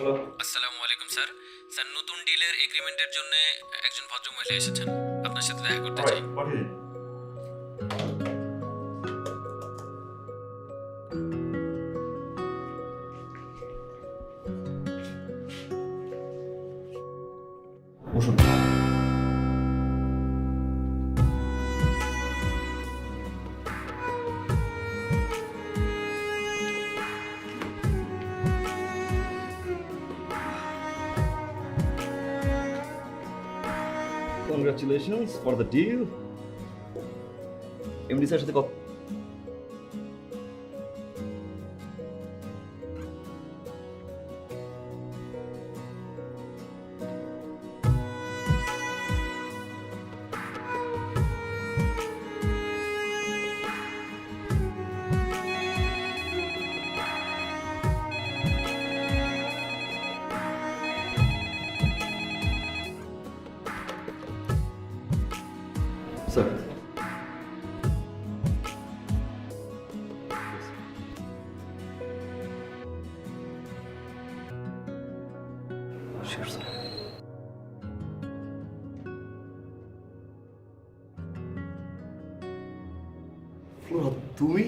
আসসালামু আলাইকুম sir. Sir নতুন ডিলের এগ্রিমেন্টের জন্য একজন ভদ্রমহিলা এসেছেন। আপনার সাথে দেখা করতে চাই। Congratulations for the deal MD sir সাথে কথা স্যার Sure, sir. ফ্লোরা, তুমি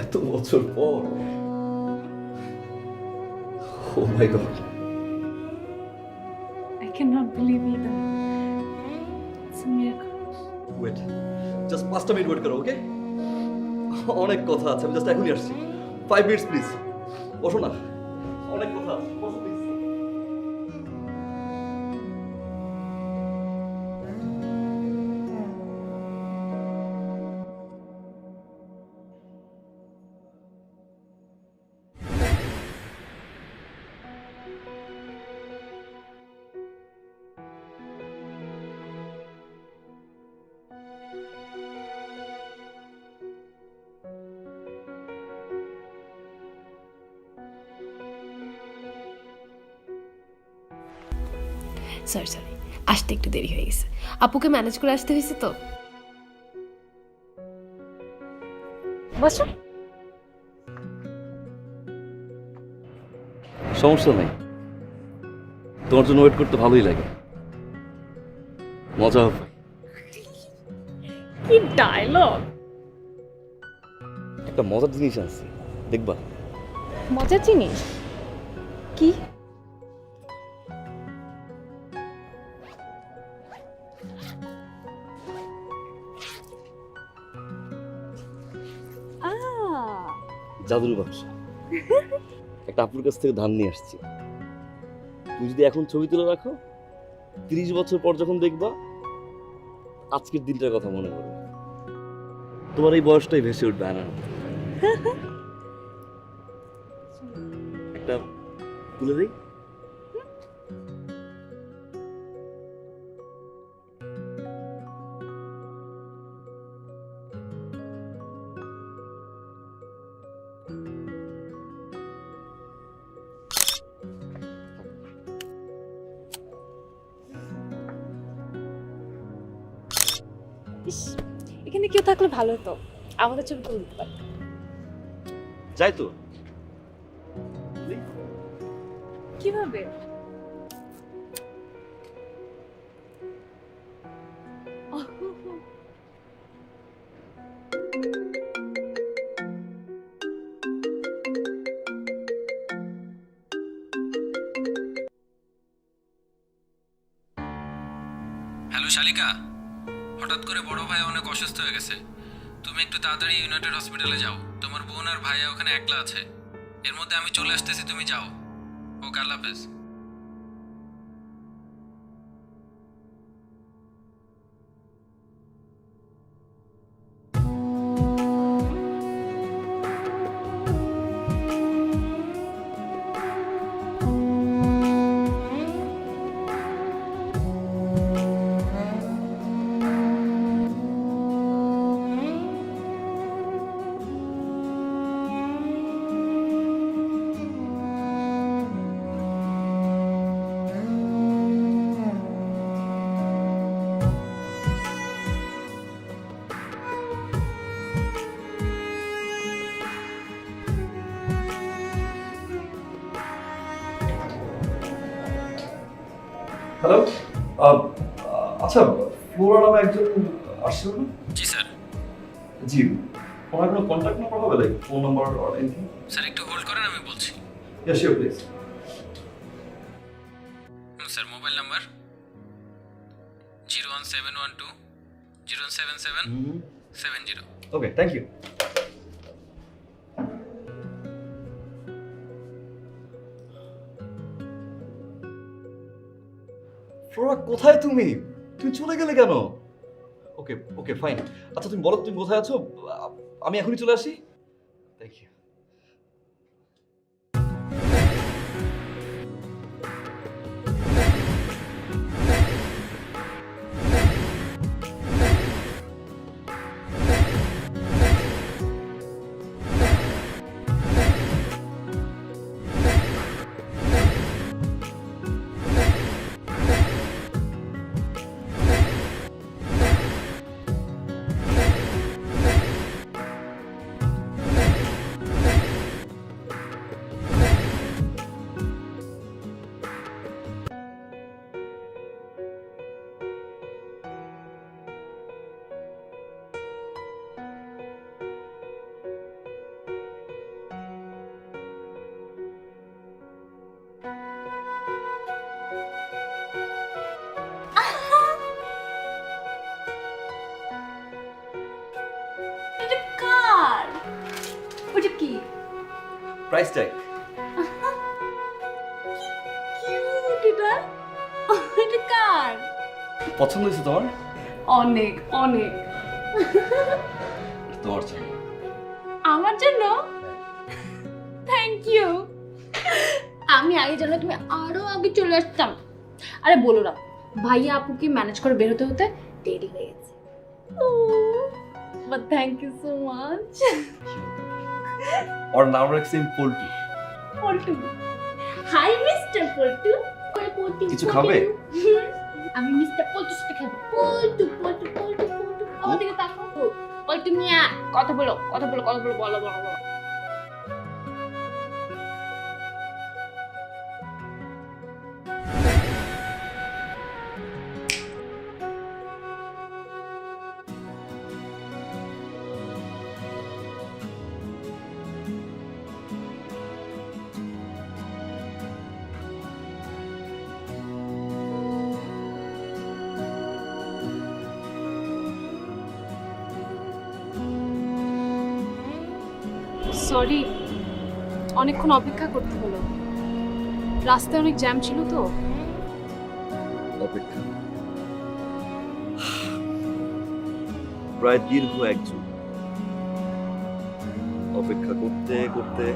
এত বছর পর ও my god I cannot believe either. It's a just পাঁচটা মিনিট ওয়েট ওকে অনেক কথা আছে, আমি জাস্ট এখনই আসছি। ফাইভ মিনিটস প্লিজ বসো না। অনেক কথা আছে সরি সরি আসতে একটু দেরি হয়ে গেছে। আপুকে ম্যানেজ করে আসতে হয়েছে তো? বসো। সমস্যা নেই। তোমার জন্য ওয়েট করতে ভালোই লাগে। মজা হবে। কি ডায়লগ একটা মজার জিনিস আছে। দেখবা। মজার জিনিস? কি? জাদুর ব্যবসা। একটা আপুর কাছ থেকে ধান নিয়ে আসছি। তুমি যদি এখন ছবি তুলে রাখো তিরিশ বছর পর যখন দেখবা আজকের দিনটার কথা মনে পড়বে। তোমার এই বয়সটাই ভেসে উঠবে আনা। একটা তুলে দিই। ইস এখানে কেউ থাকলে ভালো হতো। আমাদের ছবি তুলে দিতে পারতাম যাই তো। কীভাবে? হ্যালো শালিকা। হঠাৎ করে বড় ভাই অনেক অসুস্থ হয়ে গেছে। তুমি একটু তাড়াতাড়ি ইউনাইটেড হসপিটালে যাও। তোমার বোন আর ভাইয়া ওখানে একলা আছে। এর মধ্যে আমি চলে আসতেছি, তুমি যাও। ওকে, আল্লাহ হ্যালো আচ্ছা ফ্লোরা নামে একজন আসছিল না? জি স্যার। জি ওনার কোনো কন্ট্যাক্ট নাম্বার হবে? Like phone number or anything sir একটু হোল্ড করেন আমি বলছি। Yeah sure please sir mobile number zero one seven one two zero seven seven seven zero. Okay thank you Flora কোথায় তুমি? তুমি চলে গেলে কেন? Okay okay, fine. আচ্ছা তুমি বলো তুমি কোথায় আছো? আমি এখনই চলে আসি। Price tag. কিউট এটা? এটা কার? পছন্দ হয়েছে তোমার? অনেক অনেক। তোমার জন্য। আমার জন্য? থ্যাংক ইউ আমি আগে জানলে তুমি আরও আগে চলে আসতাম। আরে বলো না ভাইয়া আপুকে ম্যানেজ করে বের হতে হতে দেরি হয়ে গেছে। But thank you so much ওর নাম রাখছি পল্টু পল্টু হাই মিস্টার পল্টু কিছু। খাবে? আমি মিস্টার পল্টু সাথে খাব পল্টু পল্টু পল্টু পল্টু আমার দিকে তাকাও পল্টু মিয়া কথা বলো কথা বলো কথা বলো বলো বলো বলো সরি অনেকক্ষণ অপেক্ষা করতে হলো। রাস্তায় অনেক জ্যাম ছিল তো। অপেক্ষা। প্রায় দীর্ঘ এক যুগ। অপেক্ষা করতে করতে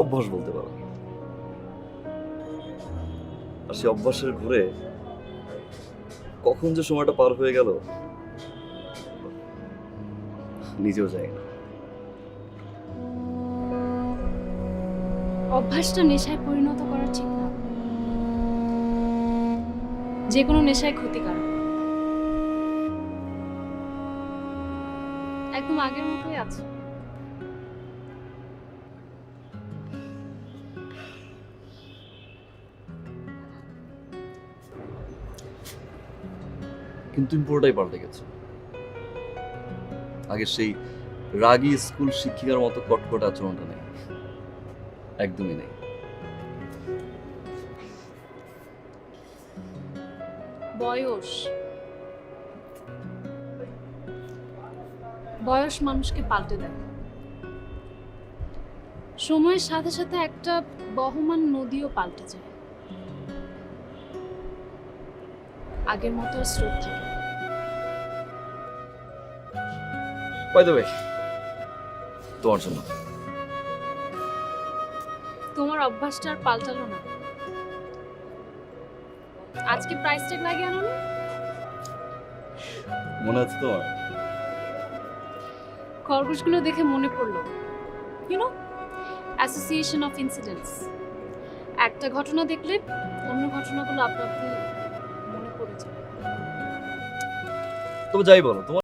অভ্যাস বলতে পারো। আর সে অভ্যাসের ঘুরে কখন যে সময়টা পার হয়ে গেল, নিজেও যায় না। অভ্যাসটা নেশায় পরিণত করা ঠিক না যে কোনো নেশায় ক্ষতিকারক। একদম আগের মতোই আছে। কিন্তু তুমি পুরোটাই পাল্টে গেছো। আগে সেই রাগী স্কুল শিক্ষিকার মতো কটকট আচরণটা নেই। একদমই নেই। বয়স। বয়স মানুষকে পাল্টে দেয়। সময়ের সাথে সাথে একটা বহমান নদীও পাল্টে যায়। আগের মতো স্রোত থাকে তোমার জন্য। তোমার অভ্যাসটা আর পাল্টালো না। আজকে প্রাইস ট্যাগ লাগিয়ে আনো না? মনে আছে তোমার? খরগোশগুলো দেখে মনে পড়ল। ইউনো অ্যাসোসিয়েশন অফ ইনসিডেন্টস একটা ঘটনা দেখলে অন্য ঘটনাগুলো আপনা আপনি মনে পড়ে যায়। তবে যাই বলো তোমার